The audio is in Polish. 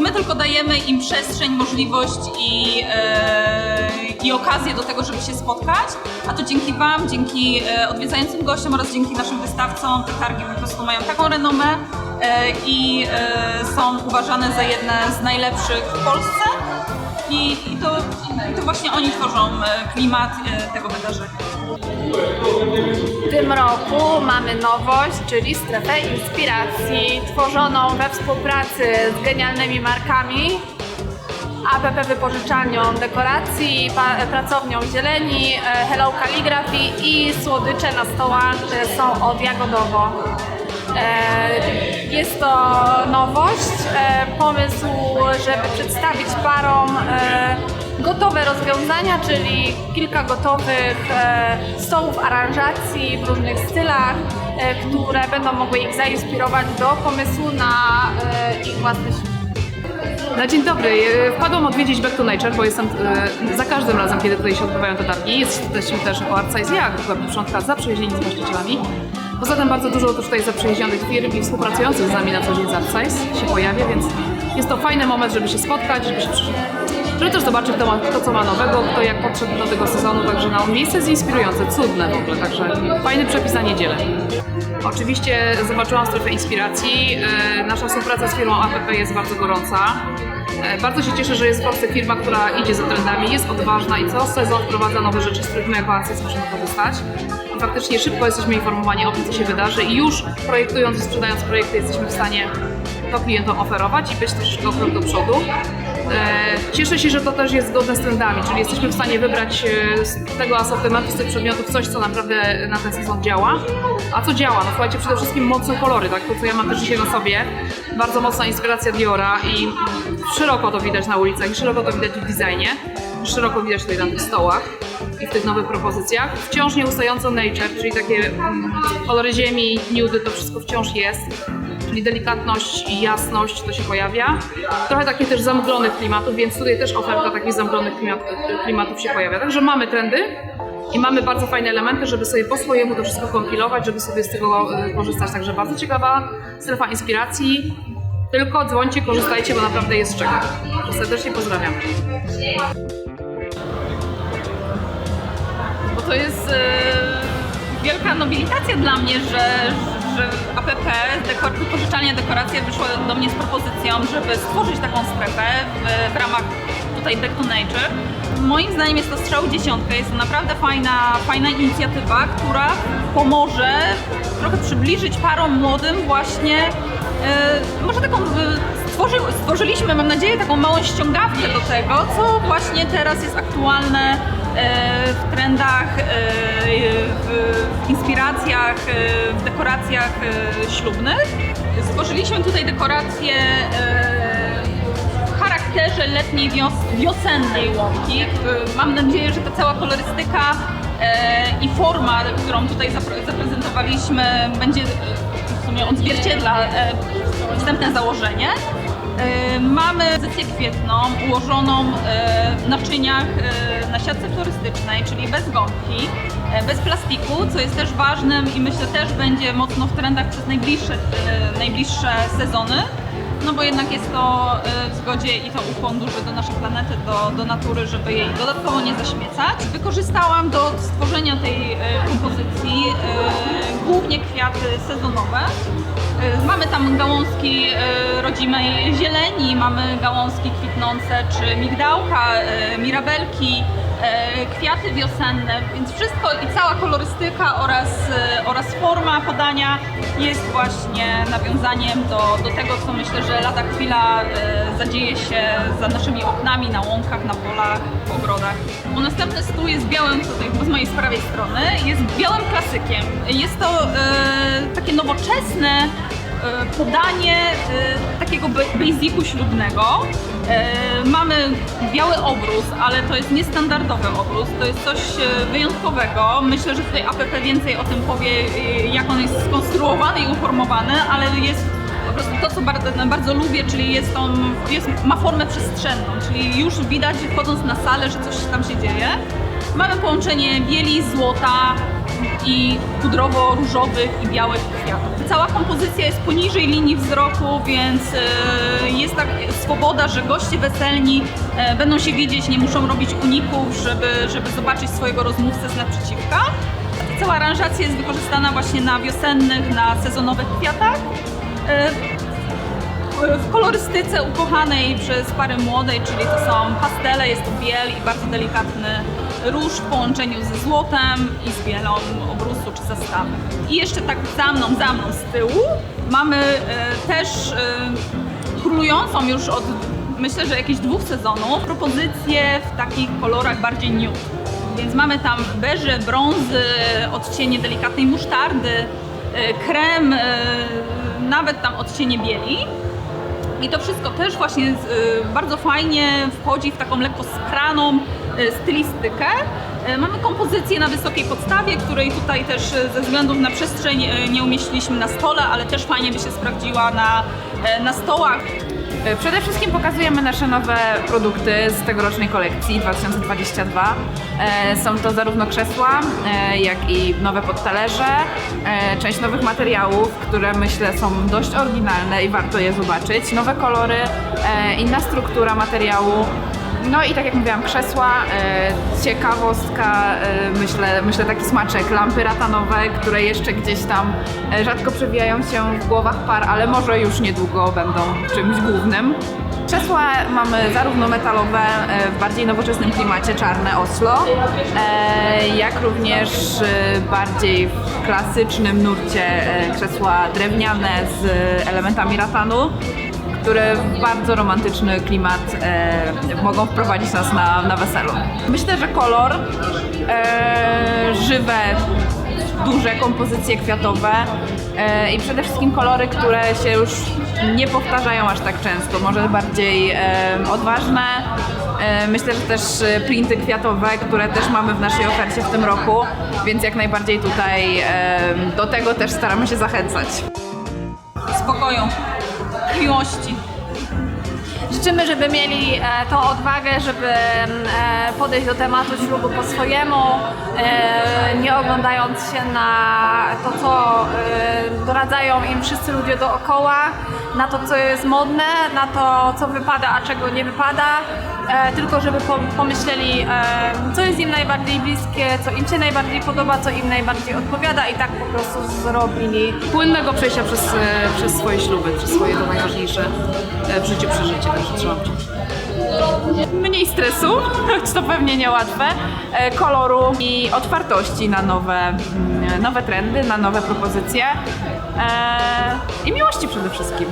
my tylko dajemy im przestrzeń, możliwość i, e, i okazję do tego, żeby się spotkać, a to dzięki Wam, dzięki e, odwiedzającym gościom oraz dzięki naszym wystawcom te targi po prostu mają taką renomę e, i są uważane za jedne z najlepszych w Polsce i, i, to, i to właśnie oni tworzą e, klimat e, tego wydarzenia. W tym roku mamy nowość, czyli strefę inspiracji, tworzoną we współpracy z genialnymi markami APP Wypożyczalnią Dekoracji, Pracownią Zieleni, e, Hello Calligraphy i słodycze na stołach są od Jagodowo. E, Jest to nowość, e, pomysł, żeby przedstawić parom e, gotowe rozwiązania, czyli kilka gotowych stołów aranżacji w różnych stylach, które będą mogły ich zainspirować do pomysłu na ich świat. Na dzień dobry. Wpadłam odwiedzić Back to Nature, bo jestem e, za każdym razem, kiedy tutaj się odbywają te targi. Jesteśmy też jako Artsize jak grupa początka zaprzyjaźnieni z właścicielami. Poza tym bardzo dużo tutaj zaprzyjaźnionych firm i współpracujących z nami na co dzień z Artsize się pojawia, więc jest to fajny moment, żeby się spotkać, żeby się żeby też zobaczyć kto, ma, kto co ma nowego, kto jak podszedł do tego sezonu, także no, miejsce jest inspirujące, cudne w ogóle, także fajny przepis na niedzielę. Oczywiście zobaczyłam strefę inspiracji. E, Nasza współpraca z firmą APP jest bardzo gorąca. E, Bardzo się cieszę, że jest w Polsce firma, która idzie za trendami, jest odważna i co sezon wprowadza nowe rzeczy, z których my jako Arcis możemy korzystać. I faktycznie szybko jesteśmy informowani o tym, co się wydarzy i już projektując i sprzedając projekty jesteśmy w stanie to klientom oferować i być troszeczkę o do przodu. E, Cieszę się, że to też jest zgodne z trendami, czyli jesteśmy w stanie wybrać e, z tego asortymentu, z tych przedmiotów coś, co naprawdę na ten sezon działa. A co działa? No słuchajcie, przede wszystkim mocne kolory, tak? To, co ja mam też dzisiaj na sobie. Bardzo mocna inspiracja Diora i szeroko to widać na ulicach i szeroko to widać w designie. Szeroko widać tutaj na tych stołach i w tych nowych propozycjach. Wciąż nieustająco nature, czyli takie mm, kolory ziemi, nudy, to wszystko wciąż jest czyli delikatność i jasność to się pojawia. Trochę takich też zamglonych klimatów, więc tutaj też oferta takich zamglonych klimat, klimatów się pojawia. Także mamy trendy i mamy bardzo fajne elementy, żeby sobie po swojemu to wszystko kompilować, żeby sobie z tego e, korzystać. Także bardzo ciekawa strefa inspiracji. Tylko dzwońcie, korzystajcie, bo naprawdę jest z czego. Serdecznie pozdrawiam. Bo to jest e, wielka nobilitacja dla mnie, że, że APP, dekor, wypożyczalnia dekoracja wyszła do mnie z propozycją, żeby stworzyć taką strefę w, w ramach tutaj Back to Nature. Moim zdaniem jest to strzał w dziesiątkę, jest to naprawdę fajna, fajna inicjatywa, która pomoże trochę przybliżyć parom młodym właśnie e, może taką e, stworzy, stworzyliśmy, mam nadzieję, taką małą ściągawkę do tego, co właśnie teraz jest aktualne w trendach, e, w, inspiracjach, e, w dekoracjach e, ślubnych. Stworzyliśmy tutaj dekoracje e, w charakterze letniej, wios- wiosennej łąki. E, Mam nadzieję, że ta cała kolorystyka e, i forma, którą tutaj zapre- zaprezentowaliśmy, będzie e, w sumie odzwierciedla e, wstępne założenie. E, Mamy pozycję kwietną ułożoną e, w naczyniach e, na siatce florystycznej, czyli bez gąbki, e, bez plastiku, co jest też ważnym i myślę też będzie mocno w trendach przez najbliższe, e, najbliższe sezony. No bo jednak jest to e, w zgodzie i to ukłon duży do naszej planety, do, do natury, żeby jej dodatkowo nie zaśmiecać. Wykorzystałam do stworzenia tej e, kompozycji e, głównie kwiaty sezonowe. Mamy tam gałązki rodzimej zieleni, mamy gałązki kwitnące czy migdałka, mirabelki, kwiaty wiosenne, więc wszystko i cała kolorystyka oraz, e, oraz forma podania jest właśnie nawiązaniem do, do tego, co myślę, że lada chwila e, zadzieje się za naszymi oknami, na łąkach, na polach, w ogrodach. Bo następny stół jest białym, tutaj z mojej prawej strony, jest białym klasykiem. Jest to e, takie nowoczesne e, podanie e, takiego ba- basicu ślubnego. E, Mamy biały obrus, ale to jest niestandardowy obrus, to jest coś e, wyjątkowego. Myślę, że tutaj APP więcej o tym powie, e, jak on jest skonstruowany i uformowany, ale jest po prostu to, co bardzo, bardzo lubię, czyli jest on, jest, ma formę przestrzenną, czyli już widać wchodząc na salę, że coś tam się dzieje. Mamy połączenie bieli, złota, i pudrowo-różowych i białych kwiatów. Cała kompozycja jest poniżej linii wzroku, więc e, jest tak swoboda, że goście weselni e, będą się widzieć, nie muszą robić uników, żeby, żeby zobaczyć swojego rozmówcę z naprzeciwka. Cała aranżacja jest wykorzystana właśnie na wiosennych, na sezonowych kwiatach. E, w kolorystyce ukochanej przez pary młodej, czyli to są pastele, jest to biel i bardzo delikatny róż w połączeniu ze złotem i z bielą obrusu czy zestawy. I jeszcze tak za mną, za mną z tyłu mamy e, też e, królującą już od myślę, że jakichś dwóch sezonów propozycje w takich kolorach bardziej nude. Więc mamy tam beże, brązy, odcienie delikatnej musztardy, e, krem, e, nawet tam odcienie bieli. I to wszystko też właśnie y, bardzo fajnie wchodzi w taką lekko skraną stylistykę. Y, Mamy kompozycję na wysokiej podstawie, której tutaj też y, ze względów na przestrzeń nie umieściliśmy na stole, ale też fajnie by się sprawdziła na, na stołach. E, Przede wszystkim pokazujemy nasze nowe produkty z tegorocznej kolekcji 2022. E, Są to zarówno krzesła, e, jak i nowe podtalerze, e, część nowych materiałów, które myślę są dość oryginalne i warto je zobaczyć. Nowe kolory, e, inna struktura materiału. No i tak jak mówiłam, krzesła, e, ciekawostka, e, myślę, myślę taki smaczek, lampy ratanowe, które jeszcze gdzieś tam e, rzadko przewijają się w głowach par, ale może już niedługo będą czymś głównym. Krzesła mamy zarówno metalowe e, w bardziej nowoczesnym klimacie, czarne Oslo, e, jak również e, bardziej w klasycznym nurcie e, krzesła drewniane z elementami ratanu które w bardzo romantyczny klimat e, mogą wprowadzić nas na, na weselu. Myślę, że kolor, e, żywe, duże kompozycje kwiatowe e, i przede wszystkim kolory, które się już nie powtarzają aż tak często, może bardziej e, odważne. E, Myślę, że też e, printy kwiatowe, które też mamy w naszej ofercie w tym roku, więc jak najbardziej tutaj e, do tego też staramy się zachęcać. Spokoju, miłości. Życzymy, żeby mieli e, tą odwagę, żeby e, podejść do tematu ślubu po swojemu, e, nie oglądając się na to, co e, doradzają im wszyscy ludzie dookoła, na to, co jest modne, na to, co wypada, a czego nie wypada, e, tylko żeby po- pomyśleli, e, co jest im najbardziej bliskie, co im się najbardziej podoba, co im najbardziej odpowiada i tak po prostu zrobili. płynnego przejścia przez, e, przez swoje śluby, przez swoje to najważniejsze e, w życiu przeżycie, także trzymam kciuki. Mniej stresu, choć to pewnie niełatwe, e, koloru i otwartości na nowe, mm, nowe trendy, na nowe propozycje e, i miłości przede wszystkim.